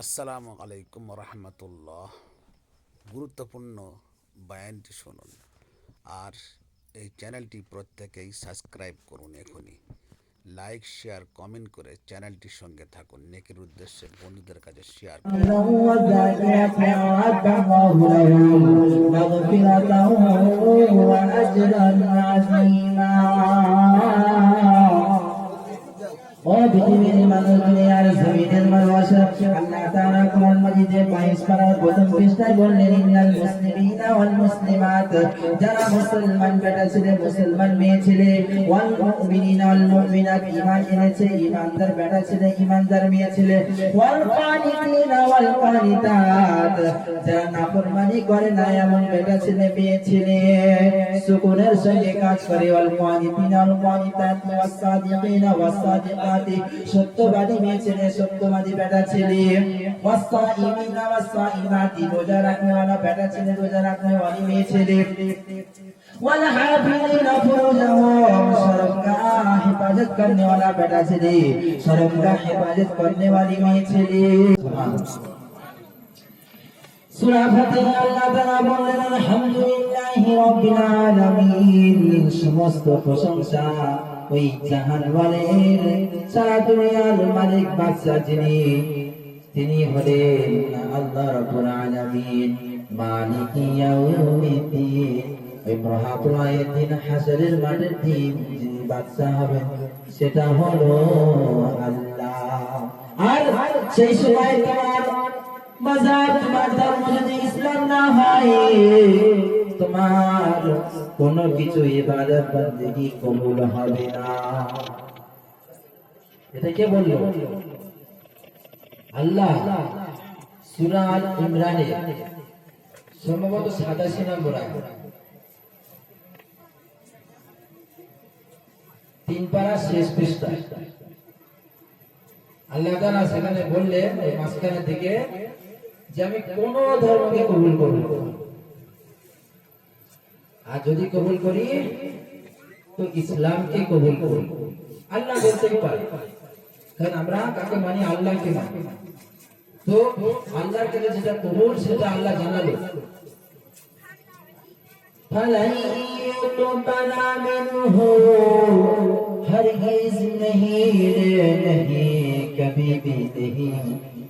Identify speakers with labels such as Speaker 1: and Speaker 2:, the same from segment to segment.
Speaker 1: আসসালামু আলাইকুম রহমতুল্লাহ। গুরুত্বপূর্ণ বায়ানটি শুনুন আর এই চ্যানেলটি প্রত্যেকেই সাবস্ক্রাইব করুন এখনই। লাইক, শেয়ার, কমেন্ট করে চ্যানেলটির সঙ্গে থাকুন। নেকের উদ্দেশ্যে বন্ধুদের কাছে শেয়ার করুন।
Speaker 2: ও পৃথিবীর মানুষ দুনিয়ার জমিনের মানুষ আল্লাহ তাআলা কোরআন মাজিদে 22 পারার প্রথম পৃষ্ঠায় বললেন ইন্নাল মুসলিমিনা ওয়াল মুসলিমাত যারা মুসলমান বেটা ছেলে, মুসলমান মেয়ে ছেলে, ওয়াল মুমিনিনা ওয়াল যারা নাফরমানি করে না এমন বেটা ছেলে মেয়ে ছেলে সুকুনের সঙ্গে কাজ করে ওয়াল কানিতিনা সত্যবাদী সত্যবাদী মেয়ে ছেলে সত্যবাদী বেটা ছেলে রোজা রাখে ওয়ালা বেটা ছেলে রোজা রাখে ওয়ালি মেয়ে ছেলে সমস্ত প্রশংসা ওই জাহানওয়ালের সারা দুনিয়ার মালিক বাদশা যিনি, তিনি হলেন আল্লাহ রাব্বুল আলামিন। মালিক ইয়াউমিদ্দিন। ওই মহাপ্রলয়ের দিন, হাসরের মাঠের দিন যিনি বাদশা হবেন, সেটা হলো আল্লাহ। আর সেই সময় তোমার মাজার, তোমার ধর্ম যদি ইসলাম না হয় তোমার কিছু ইবাদত কবুল হবে না। এটা কে আল্লাহ সূরা আল ইমরানে সম্ভবত 87 নম্বর তিন পারা শেষ পৃষ্ঠা। আল্লাহ সেখানে বললেন, এই মাঝখানে থেকে যে আমি কোন ধর্মকে কবুল করব আর যদি কবুল করি তো ইসলামকে কবুল করি আল্লাহ বলতেই পারে কারণ আমরা কাকে মানি আল্লাহকে মানি তো আল্লাহর কাছে যেটা কবুল সেটা আল্লাহ জানালো فلن يقبل منه هرگز نہیں نہیں کبھی بھی نہیں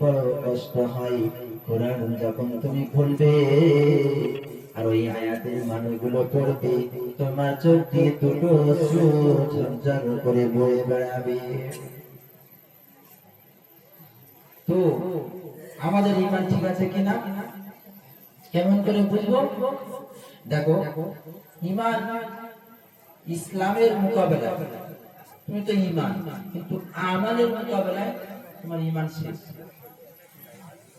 Speaker 2: কষ্ট হয়। কোরআন যখন তুমি খুলবে, আর ওই আয়াতের মানুষগুলো তোমার দুটো করে বয়ে বেড়াবে। তো, আমাদের ইমান ঠিক আছে কিনা? কেমন করে বুঝব? দেখো, ইমান ইসলামের মোকাবেলা তুমি তো ইমান, কিন্তু আমাদের মোকাবেলায় তোমার ইমান শেষ।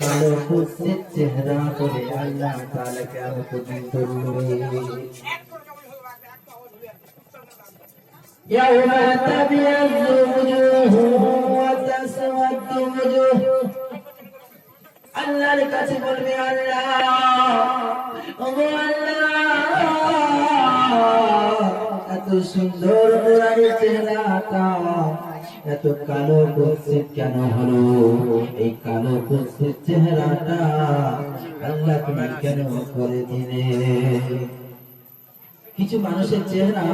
Speaker 2: কালো কুৎসিত চেহারা করে আল্লাহ তাআলা কিয়ামত দিন করবে يوم تبيض وجوه وتسود وجوه আল্লাহর কাছে বলবে আল্লাহ ওগো আল্লাহ এত সুন্দর নুরানি চেহারাটা এত কালো কুৎসিত কেন হলো? এই কালো কুৎসিত চেহারাটা আল্লাহ তুমি কেন করে দিলে? কিছু মানুষের চেহারা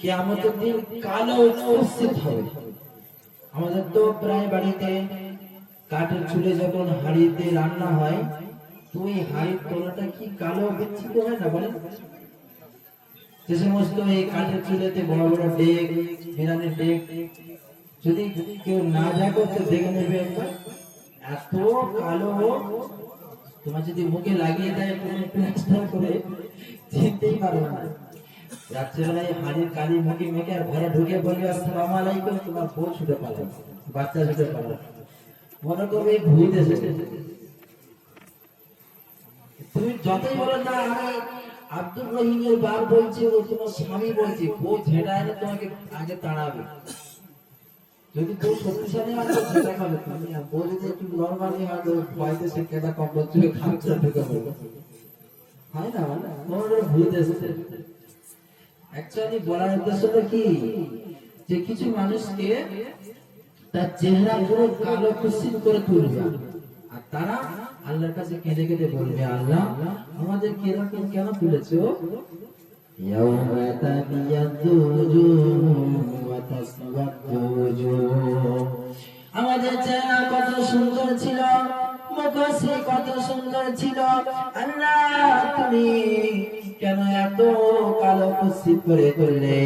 Speaker 2: কিয়ামতের দিন কালো কুৎসিত হবে। আমাদের তো প্রায় বাড়িতে কাঠের চুলে যখন হাড়িতে রান্না হয় তুই হাড়ির তলাটা কি কালো বিচ্ছিন্ন হয় না বলেন? যে সমস্ত এই কাঠের চুলেতে বড় বড় ডেক বিরানের ডেক যদি কেউ না দেখো, তো দেখে নেবে একবার। এত কালো তোমার যদি মুখে লাগিয়ে দেয় তুমি প্লাস্টার করে, চিনতেই পারো না। রাত্রেবেলায় কালি মুখে মেখে আর ঘরে ঢুকে বলবে, আসসালামু আলাইকুম, তোমার বউ ছুটে পালো বাচ্চা ছুটে পালো মনে করবে এসেছে। তুমি যতই বলো না, আমি আব্দুর রহিমের বার বলছি, ও তোমার স্বামী বলছি বউ ঝেড়া এনে তোমাকে আগে তাড়াবে। যদি বউ শক্তিশালী হয় তো ঝেড়া খাবে তুমি আর বউ যদি একটু নর্মালি হয় তো বাড়িতে সে কেদা কম্বল চুলে খাচ্ছে ঢুকে পড়বে হয় না হয় না তোমার ওটা ভূত এসেছে অ্যাকচুয়ালি বলার উদ্দেশ্যটা কি যে কিছু মানুষকে তার চেহারা পুরো কালো কুৎসিত করে তুলবে আর তারা আল্লাহর কাছে কেঁদে কেঁদে বলবে আল্লাহ আমাদের কেরকম কেন তুলেছো يوم تبيض وجوه وتسود وجوه আমাদের চেহারা কত সুন্দর ছিল, মুখশ্রী কত সুন্দর ছিল। আল্লাহ, তুমি কেন এত কালো কুৎসিত করে করলে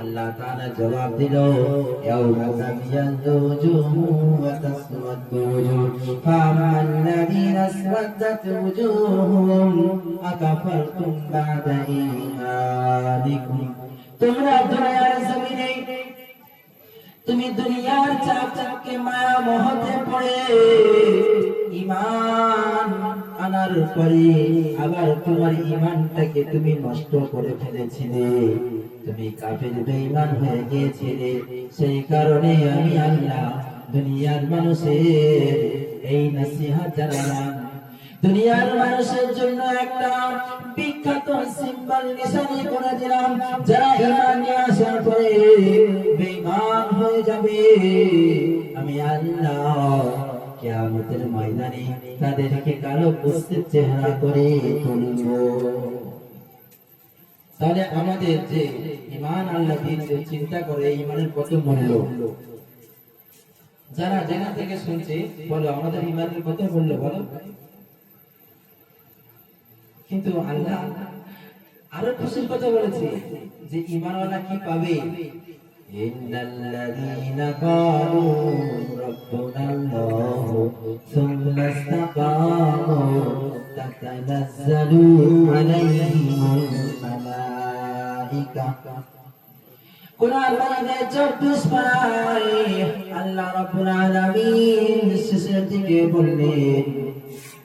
Speaker 2: আল্লাহ তাআলা জবাব দিল, ইয়াউমা তাবিয়াদু ওজুহু ওয়া তাসওয়াদু ওজুহ ফাআমা আল্লাযীনা আসওয়াদাত ওজুহুহুম আকাফারতুম বা'দা ঈমানিকুম? তোমরা দুনিয়ার জমিনে তুমি দুনিয়ার চাপ চাপকে মায়া মহতে পড়ে। ইমান আনার পরে আবার তোমার ইমানটাকে তুমি নষ্ট করে ফেলেছিলে। তুমি কাফের, বেঈমান হয়ে গিয়েছিলে। সেই কারণে আমি আল্লাহ দুনিয়ার মানুষের এই নসিহত জানালাম। দুনিয়ার মানুষের জন্য একটা বিখ্যাত সিম্বল নিশানি করে দিলাম যারা ইমান নিয়ে আসার পরে বেঈমান হয়ে যাবে। আমি আল্লাহ কিয়ামতের ময়দানে তাদেরকে কালো কুস্তির চেহারা করে তুলব। তাহলে আমাদের যে ইমান আল্লাহ দিয়েছে চিন্তা করে ইমানের কত মূল্য? যারা যেখান থেকে শুনছে, বলো, আমাদের ইমানের কত মূল্য বলো? কিন্তু আল্লাহ আরও খুশির কথা বলেছে যে ইমানওয়ালা কি পাবে? ইন্নাল্লাযীনা ক্বালু রাব্বুনাল্লাহু সুম্মা ইসতাকামু তাতানাজ্জালু আলাইহিমুল মালাইকা কোরআন মাজিদে 24 পারায় আল্লাহ রাব্বুল আলামিন দিকে বললেন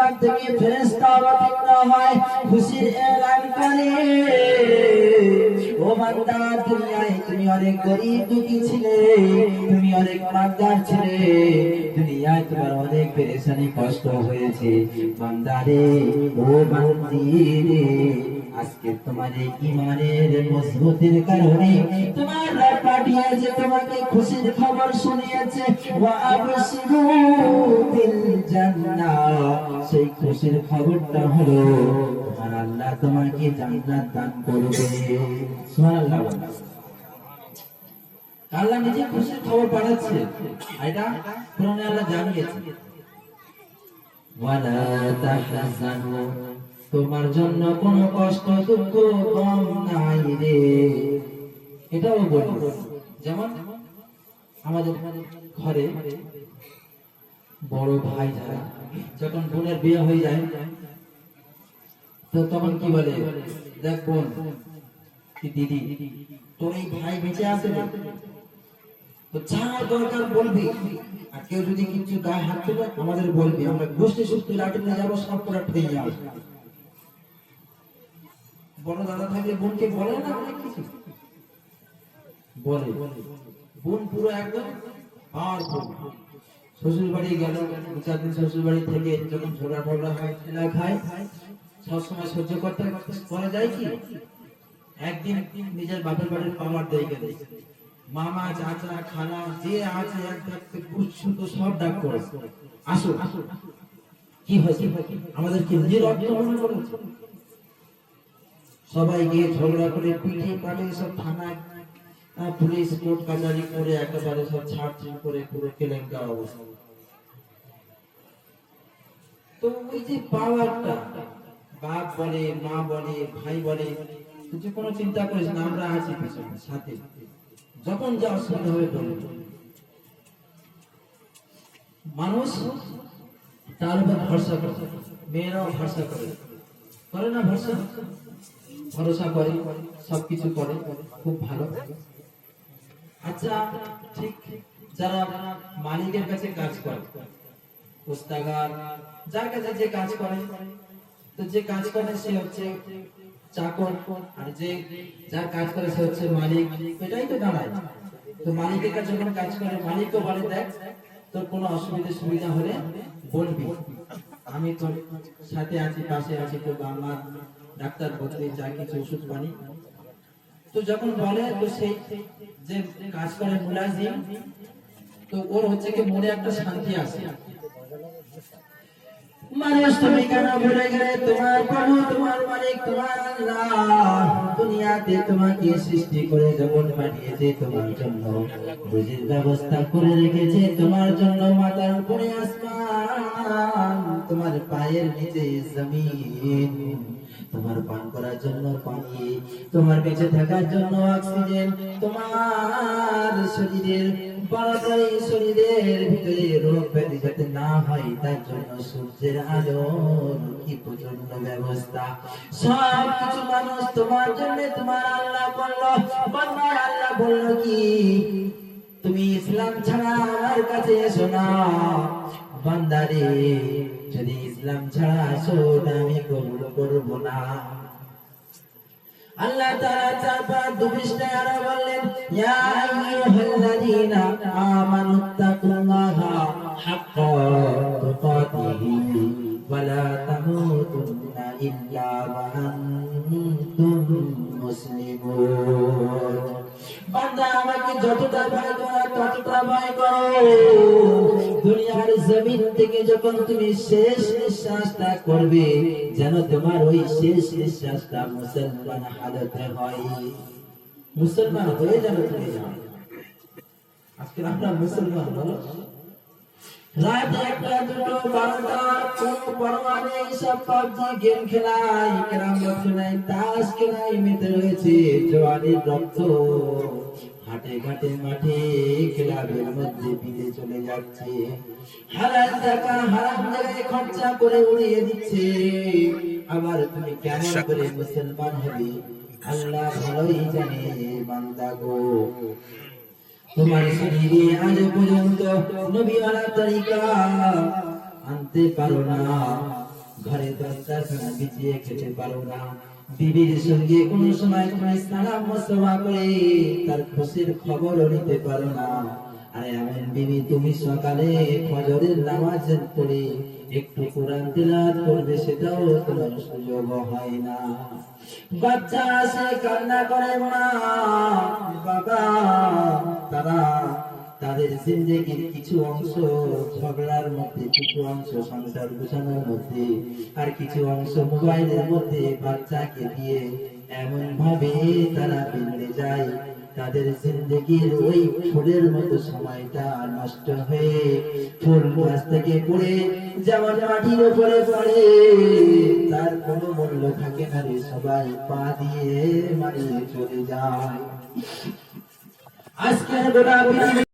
Speaker 2: আসমান থেকে ফেরেশতা অবতীর্ণ হয়। খুশির এলান করে ও বান্দা, দুনিয়ায় তুমি অনেক গরিব, দুঃখী ছিলে। তুমি অনেক মানদার ছিলে। দুনিয়ায় তোমার অনেক পেরেশানি, কষ্ট হয়েছে। ও বান্দি রে আজকে তোমার এই ইমানের মজবুতির কারণে তোমার পাঠিয়েছে, তোমাকে খুশির খবর শুনিয়েছে। ওয়া জান্নাহ। সেই খুশির খবরটা হলো, তোমার আল্লাহ তোমাকে জান্নাত দান করবে। সুবহানাল্লাহ। আল্লাহ নিজে খুশির খবর পাঠাচ্ছে। এটা কোরআনে আল্লাহ জানিয়েছে। ওয়ালা তাহজানু তোমার জন্য কোনো কষ্ট, দুঃখ কম নাই রে। এটাও বলি। যেমন আমাদের ঘরে বড় ভাই যারা, যখন বোনের বিয়ে হয়ে যায়, তো তখন কি বলে? দেখ বোন দিদি, তোর এই ভাই বেঁচে আছে না? তো যা দরকার বলবি, আর কেউ যদি কিছু গায়ে হাত তুলে আমাদের বলবি, আমরা গোষ্ঠী সুস্থ লাঠি নিয়ে যাব, সব করে ঠেয়ে যাব। বড় দাদা থাকলে বোনকে বলে না অনেক কিছু? বলে। বোন পুরো একদম শ্বশুর বাড়ি গেল, দু চার দিন শ্বশুর বাড়ি থেকে যখন হয় খায়, সবসময় সহ্য করতে করা যায় কি? একদিন নিজের বাপের বাড়ির পাওয়ার দিয়ে গেলে। মামা, চাচা, খালা, যে আছে এক পুষ্য তো সব ডাক করে। আসো কি হয়েছে? আমাদের কি নিজের অর্থ করেছে সবাই গিয়ে ঝগড়া করে পিঠে পাটে সব থানায়। পুলিশ, কোর্ট কাচারি করে একেবারে সব ছাড় করে পুরো কেলেঙ্কার অবস্থা। তো ওই যে পাওয়ারটা, বাপ বলে, মা বলে, ভাই বলে, যে কোনো চিন্তা করিস না, আমরা আছি পিছনে, সাথে। যখন যা অসুবিধা হবে মানুষ তার উপর ভরসা করে, মেয়েরাও ভরসা করে। করে না ভরসা? ভরসা করে, সবকিছু করে, খুব ভালো। আচ্ছা ঠিক যারা মালিকের কাছে কাজ করে, পুস্তাগার, যার কাছে যে কাজ করে, তো যে কাজ করে সে হচ্ছে চাকর, আর যে যার কাজ করে সে হচ্ছে মালিক, এটাই তো দাঁড়ায়। তো মালিকের কাছে যখন কাজ করে, মালিকও বলে, দেখ, তোর কোনো অসুবিধা সুবিধা হলে বলবি। আমি তোর সাথে আছি, পাশে আছি তো আমার ডাক্তার বদলে যা কিছু ওষুধ পানি। তো যখন বলে, তো সেই যে কাজ করে মুলাজিম, তো ওর হচ্ছে কি মনে একটা শান্তি আসে মানুষ তুমি কেন ভুলে গেলে? তোমার তোমার মালিক, তোমার আল্লাহ। দুনিয়াতে তোমাকে সৃষ্টি করে পাঠিয়েছে, তোমার জন্য রুজির ব্যবস্থা করে রেখেছে। তোমার জন্য উপরে আসমান, তোমার পায়ের নিচে জমিন। তোমার পান করার জন্য পানি, তোমার বেঁচে থাকার জন্য অক্সিজেন, তোমার শরীরের শরীরের ভিতরে রোগ ব্যাধি যাতে না হয়, তার জন্য সূর্যের কি প্রচণ্ড ব্যবস্থা। সব কিছু মানুষ তোমার জন্য তোমার আল্লাহ আল্লাহ কি, তুমি ইসলাম ছাড়া আমার কাছে এসো না। বান্দারে ইসলাম ছাড়া আমি কবুল করব না। আল্লাহ চার পাঁচ দুপৃষ্ঠায় আরও বললেন, ইয়া আমানুত্তাকুল্লাহা আমাকে যতটা ভয় করো, ততটা ভয় করো। দুনিয়ার জমিন থেকে যখন তুমি শেষ নিঃশ্বাসটা করবে, যেন তোমার ওই শেষ নিঃশ্বাসটা মুসলমান হালতে হয়। মুসলমান হয়ে যাবে তুমি যাও আজকে আমরা মুসলমান, বলো। রাত একটা, দুটো, বারোটা কোন পরোয়া নেই সব পাবজি গেম খেলাই। ক্যারাম খেলাই তাস খেলাই, মেতে রয়েছে জোয়ানের রক্ত। হাটে ঘাটে মাঠে ক্লাবের মধ্যে বিলে চলে যাচ্ছে। হারাম টাকা হারাম জায়গায় খরচা করে উড়িয়ে দিচ্ছে। আবার তুমি কেন করে মুসলমান হবে? আল্লাহ ভালোই জানে বান্দা গো। তোমার শরীরে আজ পর্যন্ত নবীওয়ালা তরিকা আনতে পারো না। ঘরে দশটাখানা বিছিয়ে খেতে পারো না। বিবির সঙ্গে কোন সময় তুমি সালাম মোস্তফা করে তার খুশির খবরও নিতে পারো না। আরে বিবি, তুমি সকালে ফজরের নামাজ পড়ে একটু কোরআন তিলাওয়াত করবে, সেটাও তোমার সুযোগ হয় না। বাচ্চা আসে কান্না করে মা, বাবা তারা তাদের জিন্দগির কিছু অংশ ঝগড়ার মধ্যে, কিছু অংশ সংসার গোছানোর মধ্যে, আর কিছু অংশ মোবাইলের মধ্যে বাচ্চাকে দিয়ে এমন ভাবে তারা বেড়ে যায়। তাদের জিন্দগির ওই ফুলের মতো সময়টা নষ্ট হয়ে ফুল গাছ থেকে পড়ে যেমন মাটির উপরে পড়ে। তার কোনো মূল্য থাকে না রে, সবাই পা দিয়ে মারিয়ে চলে যায়। আজকের গোটা